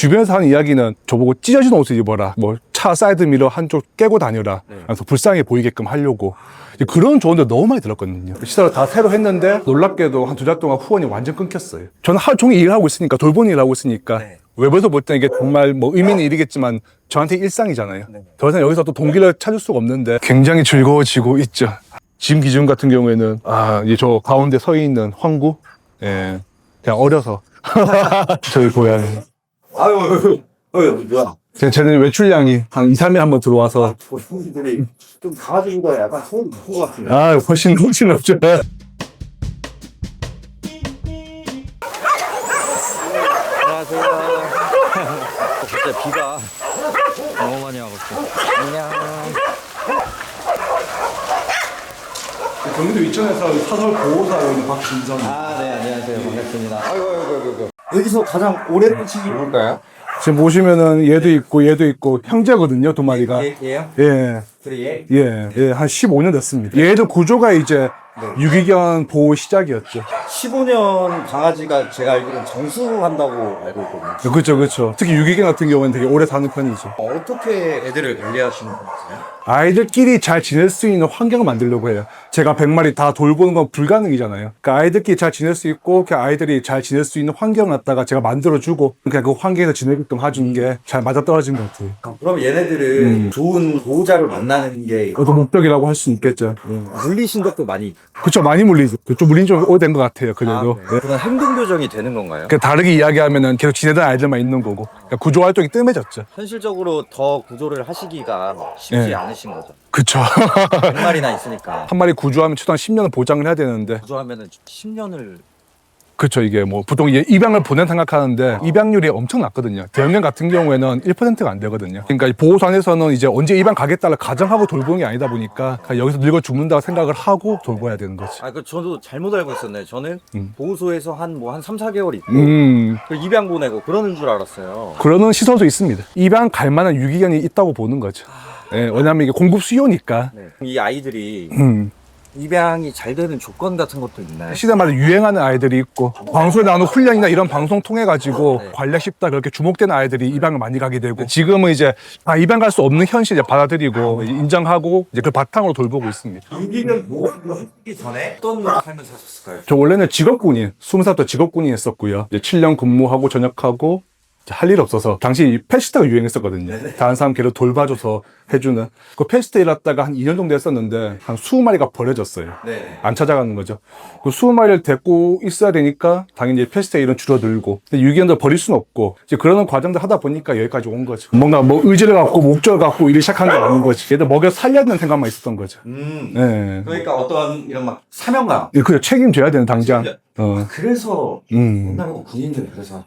주변에서 하는 이야기는 저보고 찢어진 옷을 입어라. 뭐 차 사이드 미러 한쪽 깨고 다녀라. 그래서 불쌍해 보이게끔 하려고. 그런 조언들 너무 많이 들었거든요. 시설을 다 새로 했는데 놀랍게도 한 두 달 동안 후원이 완전 끊겼어요. 저는 하루 종일 일하고 있으니까 돌보는 일하고 있으니까 네. 외부에서 볼 때 이게 정말 뭐 의미 있는 일이겠지만 저한테 일상이잖아요. 더 이상 여기서 또 동기를 찾을 수가 없는데 굉장히 즐거워지고 있죠. 지금 기준 같은 경우에는 아, 이제 저 가운데 서 있는 황구, 예, 그냥 어려서 저희 고양이. 아유, 아유, 아유, 뭐야. 제- 쟤는 외출량이 한 2, 3일 한번 들어와서 고양이들이 좀 강아지보다 약간 소음 것 같은데. 아 훨씬 훨씬 없죠. 안녕하세요. 진짜 비가 너무 많이 와고 있어. 안녕. 경기도 이천에서 사설 보호사로 있는 박진선. 아, 네, 안녕하세요. 반갑습니다. 아이고, 아이고, 아이고, 아이고. 여기서 가장 오래된 친구 누굴까요? 지금 보시면은 얘도 있고 얘도 있고 형제거든요 두 마리가. 얘, 얘요? 예. 그래, 얘? 예, 예, 한 15년 됐습니다. 얘도 구조가 이제 유기견 보호 시작이었죠. 15년 강아지가 제가 알기로는 정수한다고 알고 있거든요. 그렇죠, 그렇죠. 특히 유기견 같은 경우는 되게 오래 사는 편이죠. 어, 어떻게 애들을 관리하시는 거세요? 아이들끼리 잘 지낼 수 있는 환경을 만들려고 해요. 제가 100마리 다 돌보는 건 불가능이잖아요. 그러니까 아이들끼리 잘 지낼 수 있고, 그 아이들이 잘 지낼 수 있는 환경을 갖다가 제가 만들어주고, 그냥 그 환경에서 지내게끔 해주는 게 잘 맞아떨어진 것 같아요. 그럼 얘네들은 좋은 보호자를 만나는 게 그것도 목적이라고 할 수 있겠죠. 물리신 것도 많이 그쵸, 많이 물리죠. 좀 물린 지 오래된 것 같아요, 그래도. 예. 그런 행동 교정이 되는 건가요? 그 다르게 이야기하면은 계속 지내던 아이들만 있는 거고, 그러니까 구조 활동이 뜸해졌죠. 현실적으로 더 구조를 하시기가 쉽지 예. 않으신 거죠. 그쵸. 100마리나 있으니까. 한 마리 구조하면 최소한 10년은 보장을 해야 되는데, 구조하면은 10년을 그쵸, 이게 뭐, 보통 이제 입양을 보낸 생각하는데, 입양률이 엄청 낮거든요. 대형견 같은 경우에는 1%가 안 되거든요. 그러니까 이 보호소 안에서는 이제 언제 입양 가겠다를 가정하고 돌보는 게 아니다 보니까, 그냥 여기서 늙어 죽는다고 생각을 하고 돌봐야 되는 거지. 아, 그 저도 잘못 알고 있었네. 저는 음. 보호소에서 한 뭐 한 3, 4개월 있고 음, 그 입양 보내고 그러는 줄 알았어요. 그러는 시설도 있습니다. 입양 갈 만한 유기견이 있다고 보는 거죠. 예, 왜냐면 이게 공급 수요니까. 네. 이 아이들이 음. 입양이 잘 되는 조건 같은 것도 있나요? 시대마다 유행하는 아이들이 있고 방송에 나오는 훈련이나 이런 방송 통해 가지고 네. 관리하기 쉽다 그렇게 주목되는 아이들이 입양을 많이 가게 되고 지금은 이제 아 입양 갈 수 없는 현실을 받아들이고 인정하고 이제 그 바탕으로 돌보고 있습니다. 유기견 보호를 하기 전에 어떤 삶을 사셨을까요? 저 원래는 직업군인 20살부터 직업군인 했었고요. 이제 7년 근무하고 전역하고 할 일 없어서 당시 패스트가 유행했었거든요. 다른 사람 걔를 돌봐줘서 해주는 그 패스트 일했다가 한 2년 정도 했었는데 한 20마리가 버려졌어요. 네. 안 찾아가는 거죠. 그 20마리를 데리고 있어야 되니까 당연히 패스트의 일은 줄어들고 근데 유기견도 버릴 수는 없고 이제 그러는 과정들 하다 보니까 여기까지 온 거죠. 뭔가 뭐 의지를 갖고 목적을 갖고 일을 시작한 게 아닌 거지. 얘들 먹여 살려야 되는 생각만 있었던 거죠. 음. 네. 그러니까 어떤 이런 막 사명감. 예, 그래 책임져야 되는 당장. 어. 그래서 음. 옛날에 군인들 그래서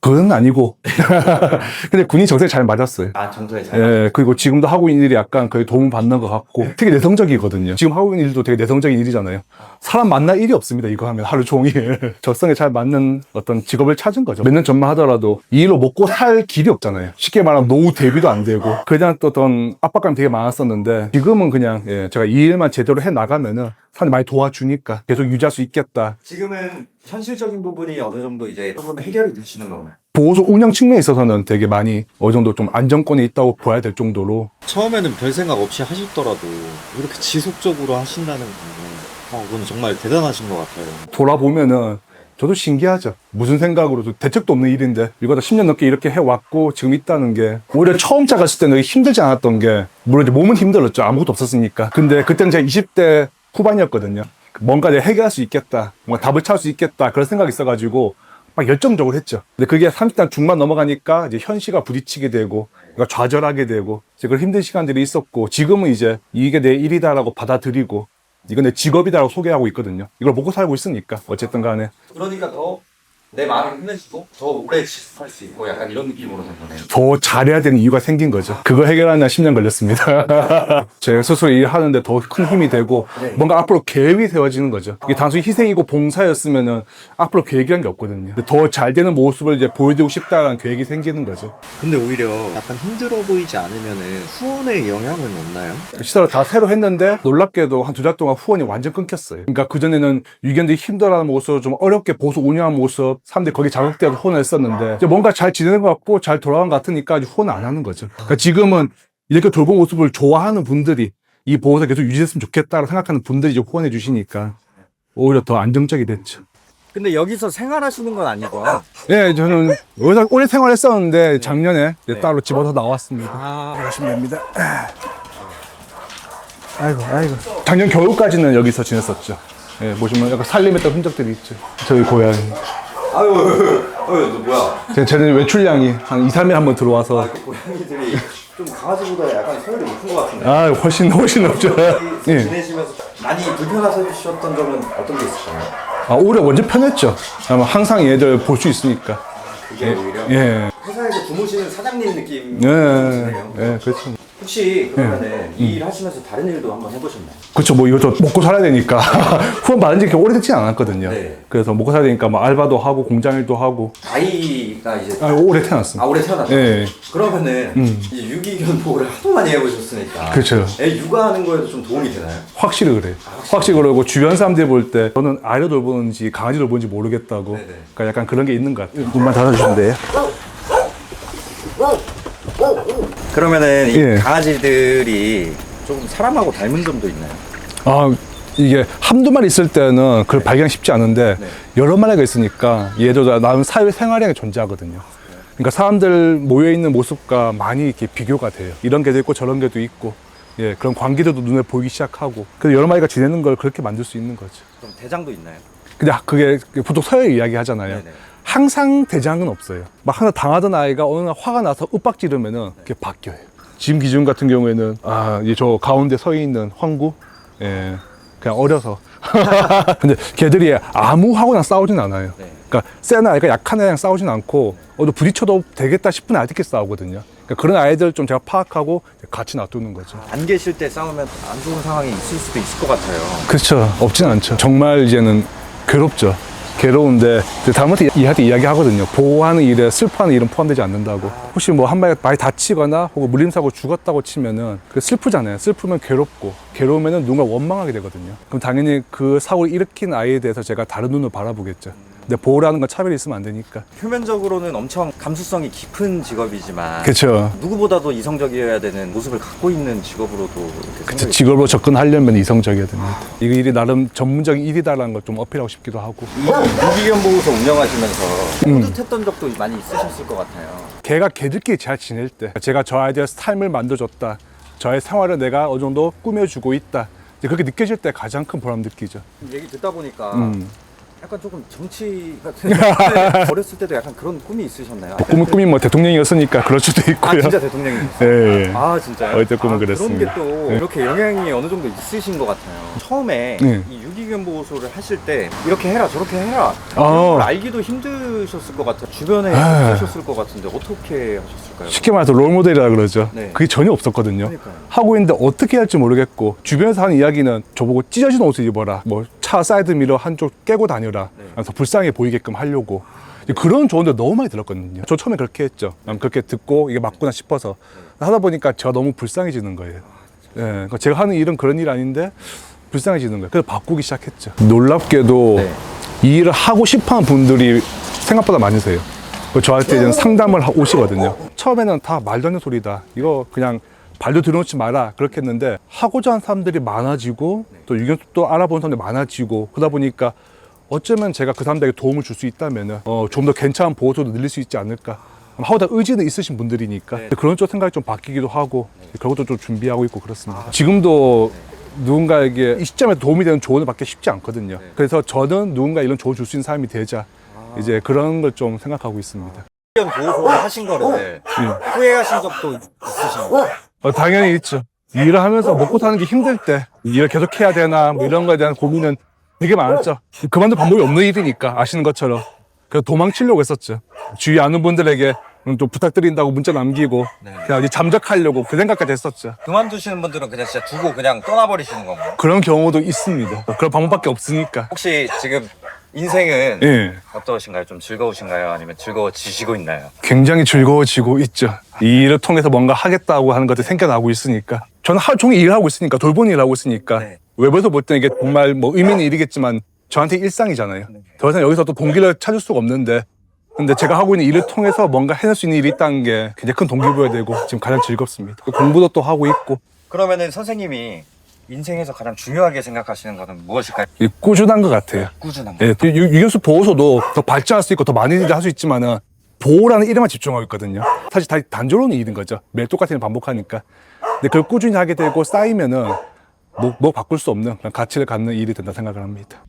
그건 아니고. 근데 군인 정세 잘 맞았어요. 아 정서에 잘. 예, 그리고 지금도 하고 있는 일이 약간 거의 도움 받는 것 같고 되게 내성적이거든요. 지금 하고 있는 일도 되게 내성적인 일이잖아요. 사람 만날 일이 없습니다. 이거 하면 하루 종일. 적성에 잘 맞는 어떤 직업을 찾은 거죠. 몇 년 전만 하더라도 이 일로 먹고 살 길이 없잖아요. 쉽게 말하면 노후 대비도 안 되고 대한 또 어떤 압박감이 되게 많았었는데 지금은 그냥 예, 제가 이 일만 제대로 해 나가면은 사람이 많이 도와주니까 계속 유지할 수 있겠다. 지금은 현실적인 부분이 어느 정도 이제 조금 해결이 되시는 건가요? 보호소 운영 측면에 있어서는 되게 많이 어느 정도 좀 안정권에 있다고 봐야 될 정도로 처음에는 별 생각 없이 하셨더라도 이렇게 지속적으로 하신다는 거는 어, 그건 정말 대단하신 것 같아요. 돌아보면은 저도 신기하죠. 무슨 생각으로도 대책도 없는 일인데 이거 다 10년 넘게 이렇게 해왔고 지금 있다는 게 오히려 처음 작았을 때는 힘들지 않았던 게 물론 이제 몸은 힘들었죠. 아무것도 없었으니까. 근데 그때는 제가 20대 후반이었거든요. 뭔가 내가 해결할 수 있겠다. 뭔가 답을 찾을 수 있겠다. 그런 생각이 있어가지고 막 열정적으로 했죠. 근데 그게 30대 중반 넘어가니까 이제 현실과 부딪히게 되고 그러니까 좌절하게 되고 이제 그런 힘든 시간들이 있었고 지금은 이제 이게 내 일이다라고 받아들이고 이건 내 직업이다라고 소개하고 있거든요. 이걸 먹고 살고 있으니까 어쨌든 간에 그러니까 더 내 마음이 힘내시고 더 오래 지속할 수 있고 약간 이런 느낌으로 된 거네요. 더 잘해야 되는 이유가 생긴 거죠. 그거 해결하느라 10년 걸렸습니다. 제가 스스로 일하는데 더 큰 힘이 되고 뭔가 앞으로 계획이 세워지는 거죠. 이게 단순히 희생이고 봉사였으면은 앞으로 계획이란 게 없거든요. 더 잘 되는 모습을 이제 보여주고 싶다는 계획이 생기는 거죠. 근데 오히려 약간 힘들어 보이지 않으면은 후원의 영향은 없나요? 시설을 다 새로 했는데 놀랍게도 한 두 달 동안 후원이 완전 끊겼어요. 그러니까 그전에는 유견들이 힘들어하는 모습, 좀 어렵게 보수 운영하는 모습, 사람들이 거기 자극되고 후원을 했었는데 이제 뭔가 잘 지내는 것 같고 잘 돌아간 것 같으니까 이제 후원 안 하는 거죠. 그러니까 지금은 이렇게 돌봄 모습을 좋아하는 분들이 이 보호사 계속 유지했으면 좋겠다고 생각하는 분들이 이제 후원해 주시니까 오히려 더 안정적이 됐죠. 근데 여기서 생활하시는 건 아니고. 예, 저는 오래, 오래 생활했었는데 작년에 이제 네. 따로 집어서 나왔습니다. 아, 가시면 됩니다. 아이고, 아이고. 작년 겨울까지는 여기서 지냈었죠. 예, 보시면 약간 살림했던 흔적들이 있죠. 저희 고향이. 아유, 아유, 너 뭐야? 제- 쟤는 외출량이 한 2, 3일 한 번 들어와서. 고양이들이 좀 강아지보다 약간 소율이 높은 것 같은데. 아, 훨씬, 훨씬 높죠. 예. 지내시면서 많이 불편하셨던 점은 어떤 게 있을까요? 아, 오히려 완전 편했죠. 아마 항상 얘들 볼 수 있으니까. 그게 오히려 예. 회사에서 주무시는 사장님 느낌. 예, 예, 그렇죠. 혹시 그러면은 이 일 하시면서 다른 일도 한번 해보셨나요? 그렇죠. 뭐 이것도 먹고 살아야 되니까 후원 받은 지 그렇게 오래되지 않았거든요. 네. 그래서 먹고 살아야 되니까 뭐 알바도 하고 공장 일도 하고 아이가 이제 아, 오래 태어났습니다. 아 올해 태어났어요. 예. 그러면은 음. 이제 유기견 보호를 하도 많이 해보셨으니까. 그렇죠. 애 육아하는 거에도 좀 도움이 되나요? 확실히 그래 요. 확실히 그러고 주변 사람들이 볼때 저는 아이를 돌보는지 강아지를 돌보는지 모르겠다고. 네네. 그러니까 약간 그런 게 있는 것 같아요. 문만 닫아주시면 돼요. 그러면은 이 예. 강아지들이 조금 사람하고 닮은 점도 있나요? 아 이게 한두 마리 있을 때는 그걸 발견 쉽지 않은데 네. 여러 마리가 있으니까 얘도 나름 사회 생활형이 존재하거든요. 그러니까 사람들 모여 있는 모습과 많이 이렇게 비교가 돼요. 이런 게도 있고 저런 게도 있고. 예, 그런 관계들도 눈에 보이기 시작하고. 그래서 여러 마리가 지내는 걸 그렇게 만들 수 있는 거죠. 그럼 대장도 있나요? 근데 그게 보통 서열 이야기 하잖아요. 네네. 항상 대장은 없어요. 막 하나 당하던 아이가 어느 날 화가 나서 윽박 지르면은 그게 바뀌어요. 지금 기준 같은 경우에는 아, 이저 가운데 서 있는 황구, 예, 그냥 어려서. 근데 걔들이 아무 하고나 싸우진 않아요. 네. 그러니까 센 아이가 약한 애랑 싸우진 않고 어디 부딪혀도 되겠다 싶은 아이들끼리 싸우거든요. 그러니까 그런 아이들 좀 제가 파악하고 같이 놔두는 거죠. 안 계실 때 싸우면 안 좋은 상황이 있을 수도 있을 것 같아요. 그렇죠. 없진 않죠. 정말 이제는 괴롭죠. 괴로운데 다음부터 이한테 이야기하거든요. 보호하는 일에 슬퍼하는 일은 포함되지 않는다고. 혹시 뭐 한 마리가 많이 다치거나 혹은 물림사고 죽었다고 치면은 그 슬프잖아요. 슬프면 괴롭고 괴로우면은 누군가 원망하게 되거든요. 그럼 당연히 그 사고를 일으킨 아이에 대해서 제가 다른 눈으로 바라보겠죠. 근데 보호라는 건 차별이 있으면 안 되니까. 표면적으로는 엄청 감수성이 깊은 직업이지만 그렇죠. 누구보다도 이성적이어야 되는 모습을 갖고 있는 직업으로도 이렇게 생각이 직업으로 접근하려면 이성적이어야 됩니다. 이 일이 나름 전문적인 일이다라는 걸 좀 어필하고 싶기도 하고. 이 유기견 보호소 운영하시면서 음. 뿌듯했던 적도 많이 있으셨을 것 같아요. 걔가 걔들끼리 잘 지낼 때 제가 저 아이들의 삶을 만들어줬다 저의 생활을 내가 어느 정도 꾸며주고 있다 이제 그렇게 느껴질 때 가장 큰 보람 느끼죠 얘기 듣다 보니까 음. 약간 조금 정치 같은 어렸을 때도 약간 그런 꿈이 있으셨나요? 꿈이, 꿈이 뭐 대통령이었으니까 그럴 수도 아 있고요 진짜 대통령이 예, 예. 아 진짜요? 어릴 때 꿈은 아, 그랬습니다. 그런 게 또 네. 이렇게 영향이 어느 정도 있으신 것 같아요. 처음에 네. 이 유기견 보호소를 하실 때 이렇게 해라 저렇게 해라 어. 이걸 알기도 힘드셨을 것 같아요. 주변에 아. 없으셨을 것 같은데 어떻게 하셨을까요? 쉽게 말해서 롤모델이라 그러죠 네. 그게 전혀 없었거든요 그러니까요. 하고 있는데 어떻게 할지 모르겠고 주변에서 하는 이야기는 저보고 찢어진 옷을 입어라 뭐 차 사이드 미러 한쪽 깨고 다녀라. 네. 그래서 불쌍해 보이게끔 하려고. 그런 조언들 너무 많이 들었거든요. 저 처음에 그렇게 했죠. 난 그렇게 듣고 이게 맞구나 싶어서. 하다 보니까 제가 너무 불쌍해지는 거예요. 예, 그러니까 제가 하는 일은 그런 일 아닌데 불쌍해지는 거예요. 그래서 바꾸기 시작했죠. 놀랍게도 네. 이 일을 하고 싶어하는 분들이 생각보다 많으세요. 그 저한테 이제 상담을 하- 오시거든요. 처음에는 다 말도 안 되는 소리다. 이거 그냥 발도 들여놓지 마라. 그렇게 했는데 하고자 하는 사람들이 많아지고 또 유견도 알아보는 사람들이 많아지고 그러다 보니까 어쩌면 제가 그 사람들에게 도움을 줄 수 있다면 어, 좀 더 괜찮은 보호소도 늘릴 수 있지 않을까. 하고자 의지는 있으신 분들이니까 네. 그런 쪽 생각이 좀 바뀌기도 하고 그런 것도 좀 준비하고 있고 그렇습니다. 지금도 누군가에게 이 시점에 도움이 되는 조언을 받기 쉽지 않거든요. 그래서 저는 누군가 이런 조언을 줄수 있는 사람이 되자 이제 그런 걸 좀 생각하고 있습니다. 유기견 보호소를 하신 거를 후회하신 적도 있으신가요? 어, 당연히 있죠. 이 일을 하면서 먹고 사는 게 힘들 때, 이 일을 계속 해야 되나, 뭐 이런 거에 대한 고민은 되게 많았죠. 그만둘 방법이 없는 일이니까, 아시는 것처럼. 그래서 도망치려고 했었죠. 주위 아는 분들에게 음, 좀 부탁드린다고 문자 남기고, 그냥 이제 잠적하려고 그 생각까지 했었죠. 그만두시는 분들은 그냥 진짜 두고 그냥 떠나버리시는 건가요? 그런 경우도 있습니다. 그런 방법밖에 없으니까. 혹시 지금 인생은 예. 어떠신가요? 좀 즐거우신가요? 아니면 즐거워지시고 있나요? 굉장히 즐거워지고 있죠. 이 일을 통해서 뭔가 하겠다고 하는 것들이 생겨나고 있으니까. 저는 하루 종일 일을 하고 있으니까, 돌보는 일을 하고 있으니까. 네. 외부에서 볼 때는 이게 정말 뭐 의미 있는 일이겠지만, 저한테 일상이잖아요. 더 이상 여기서 또 동기를 찾을 수가 없는데 근데 제가 하고 있는 일을 통해서 뭔가 해낼 수 있는 일이 있다는 게 굉장히 큰 동기부여 되고 지금 가장 즐겁습니다. 공부도 또 하고 있고 그러면은 선생님이 인생에서 가장 중요하게 생각하시는 것은 무엇일까요? 이 꾸준한 것 같아요. 꾸준한 거. 예, 유- 유- 유격수 보호소도 더 발전할 수 있고 더 많은 일을 할 수 있지만은 보호라는 이름만 집중하고 있거든요. 사실 다 단조로운 일인 거죠. 매일 똑같은 일 반복하니까. 근데 그걸 꾸준히 하게 되고 쌓이면은 뭐, 뭐 바꿀 수 없는 그런 가치를 갖는 일이 된다 생각을 합니다.